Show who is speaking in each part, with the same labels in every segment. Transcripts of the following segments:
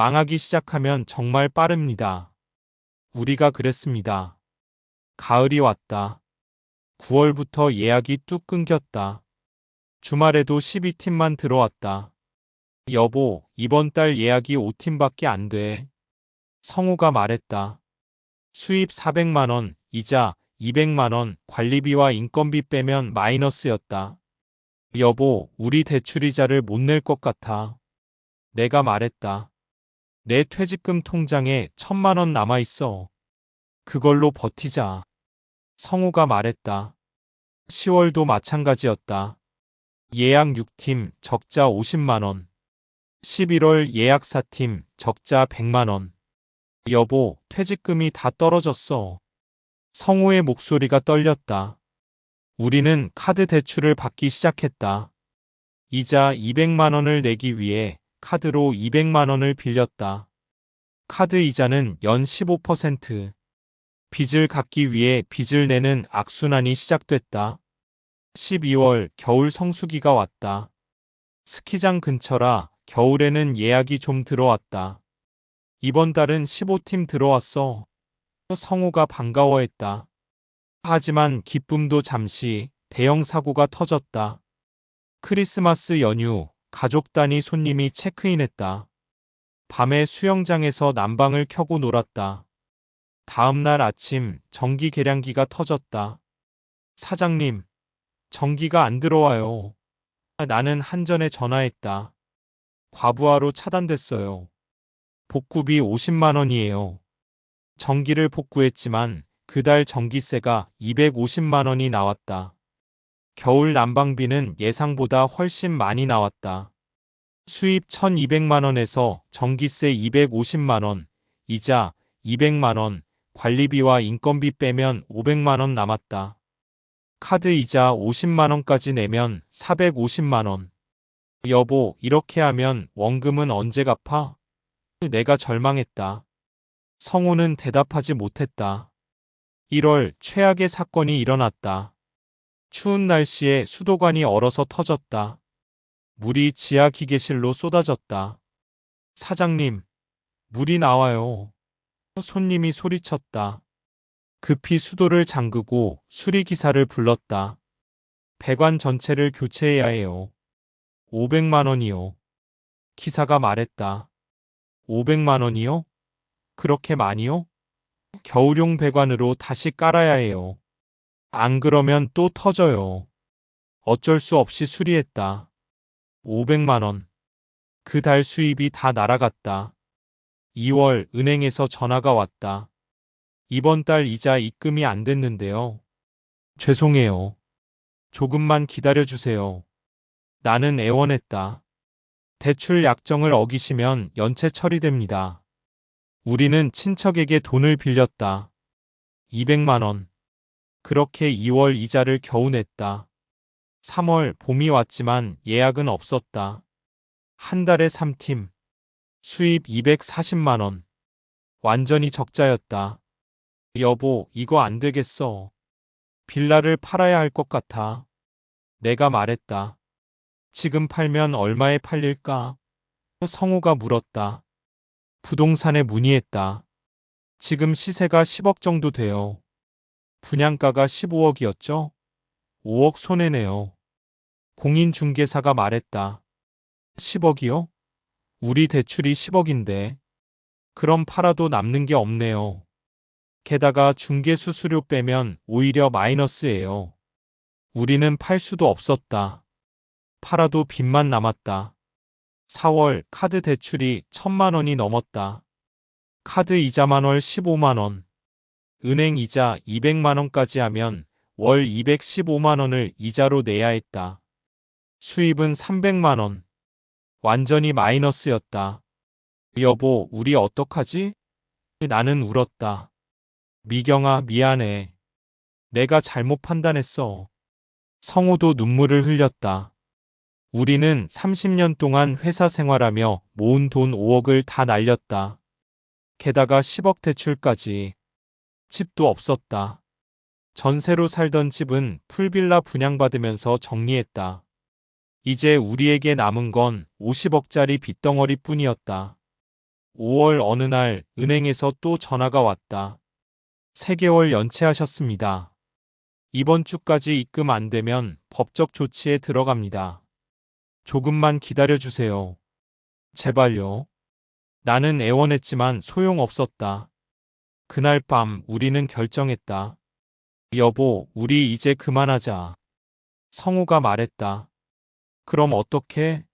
Speaker 1: 망하기 시작하면 정말 빠릅니다. 우리가 그랬습니다. 가을이 왔다. 9월부터 예약이 뚝 끊겼다. 주말에도 12팀만 들어왔다. 여보, 이번 달 예약이 5팀밖에 안 돼. 성우가 말했다. 수입 400만원, 이자 200만원, 관리비와 인건비 빼면 마이너스였다. 여보, 우리 대출이자를 못 낼 것 같아. 내가 말했다. 내 퇴직금 통장에 천만 원 남아있어. 그걸로 버티자. 성우가 말했다. 10월도 마찬가지였다. 예약 6팀, 적자 50만원. 11월 예약 4팀, 적자 100만원. 여보, 퇴직금이 다 떨어졌어. 성우의 목소리가 떨렸다. 우리는 카드 대출을 받기 시작했다. 이자 200만원을 내기 위해 카드로 200만 원을 빌렸다. 카드 이자는 연 15%. 빚을 갚기 위해 빚을 내는 악순환이 시작됐다. 12월 겨울 성수기가 왔다. 스키장 근처라 겨울에는 예약이 좀 들어왔다. 이번 달은 15팀 들어왔어. 성우가 반가워했다. 하지만 기쁨도 잠시 대형 사고가 터졌다. 크리스마스 연휴 가족 단위 손님이 체크인했다. 밤에 수영장에서 난방을 켜고 놀았다. 다음 날 아침 전기 계량기가 터졌다. 사장님, 전기가 안 들어와요. 나는 한전에 전화했다. 과부하로 차단됐어요. 복구비 50만 원이에요. 전기를 복구했지만 그달 전기세가 250만 원이 나왔다. 겨울 난방비는 예상보다 훨씬 많이 나왔다. 수입 1200만 원에서 전기세 250만 원, 이자 200만 원, 관리비와 인건비 빼면 500만 원 남았다. 카드 이자 50만 원까지 내면 450만 원. 여보, 이렇게 하면 원금은 언제 갚아? 내가 절망했다. 성우는 대답하지 못했다. 1월 최악의 사건이 일어났다. 추운 날씨에 수도관이 얼어서 터졌다. 물이 지하 기계실로 쏟아졌다. 사장님, 물이 나와요. 손님이 소리쳤다. 급히 수도를 잠그고 수리기사를 불렀다. 배관 전체를 교체해야 해요. 500만 원이요. 기사가 말했다. 500만 원이요? 그렇게 많이요? 겨울용 배관으로 다시 깔아야 해요. 안 그러면 또 터져요. 어쩔 수 없이 수리했다. 500만 원. 그 달 수입이 다 날아갔다. 2월 은행에서 전화가 왔다. 이번 달 이자 입금이 안 됐는데요. 죄송해요. 조금만 기다려주세요. 나는 애원했다. 대출 약정을 어기시면 연체 처리됩니다. 우리는 친척에게 돈을 빌렸다. 200만 원. 그렇게 2월 이자를 겨우 냈다. 3월 봄이 왔지만 예약은 없었다. 한 달에 3팀. 수입 240만 원. 완전히 적자였다. 여보, 이거 안 되겠어. 빌라를 팔아야 할 것 같아. 내가 말했다. 지금 팔면 얼마에 팔릴까? 성우가 물었다. 부동산에 문의했다. 지금 시세가 10억 정도 돼요. 분양가가 15억이었죠? 5억 손해네요. 공인중개사가 말했다. 10억이요? 우리 대출이 10억인데. 그럼 팔아도 남는 게 없네요. 게다가 중개 수수료 빼면 오히려 마이너스예요. 우리는 팔 수도 없었다. 팔아도 빚만 남았다. 4월 카드 대출이 1천만 원이 넘었다. 카드 이자만 월 15만 원. 은행 이자 200만 원까지 하면 월 215만 원을 이자로 내야 했다. 수입은 300만 원. 완전히 마이너스였다. 여보, 우리 어떡하지? 나는 울었다. 미경아, 미안해. 내가 잘못 판단했어. 성우도 눈물을 흘렸다. 우리는 30년 동안 회사 생활하며 모은 돈 5억을 다 날렸다. 게다가 10억 대출까지. 집도 없었다. 전세로 살던 집은 풀빌라 분양받으면서 정리했다. 이제 우리에게 남은 건 50억짜리 빚덩어리 뿐이었다. 5월 어느 날 은행에서 또 전화가 왔다. 3개월 연체하셨습니다. 이번 주까지 입금 안 되면 법적 조치에 들어갑니다. 조금만 기다려 주세요. 제발요. 나는 애원했지만 소용없었다. 그날 밤 우리는 결정했다. 여보, 우리 이제 그만하자. 성우가 말했다. 그럼 어떻게?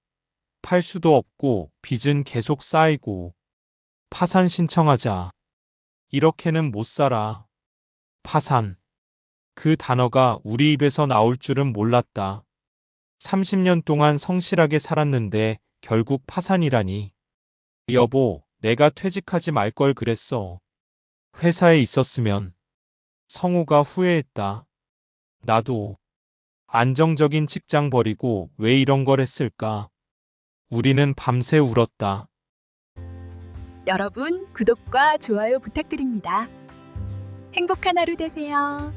Speaker 1: 팔 수도 없고 빚은 계속 쌓이고 파산 신청하자. 이렇게는 못 살아. 파산. 그 단어가 우리 입에서 나올 줄은 몰랐다. 30년 동안 성실하게 살았는데 결국 파산이라니. 여보, 내가 퇴직하지 말 걸 그랬어. 회사에 있었으면. 성우가 후회했다. 나도. 안정적인 직장 버리고 왜 이런 걸 했을까? 우리는 밤새 울었다.
Speaker 2: 여러분, 구독과 좋아요 부탁드립니다. 행복한 하루 되세요.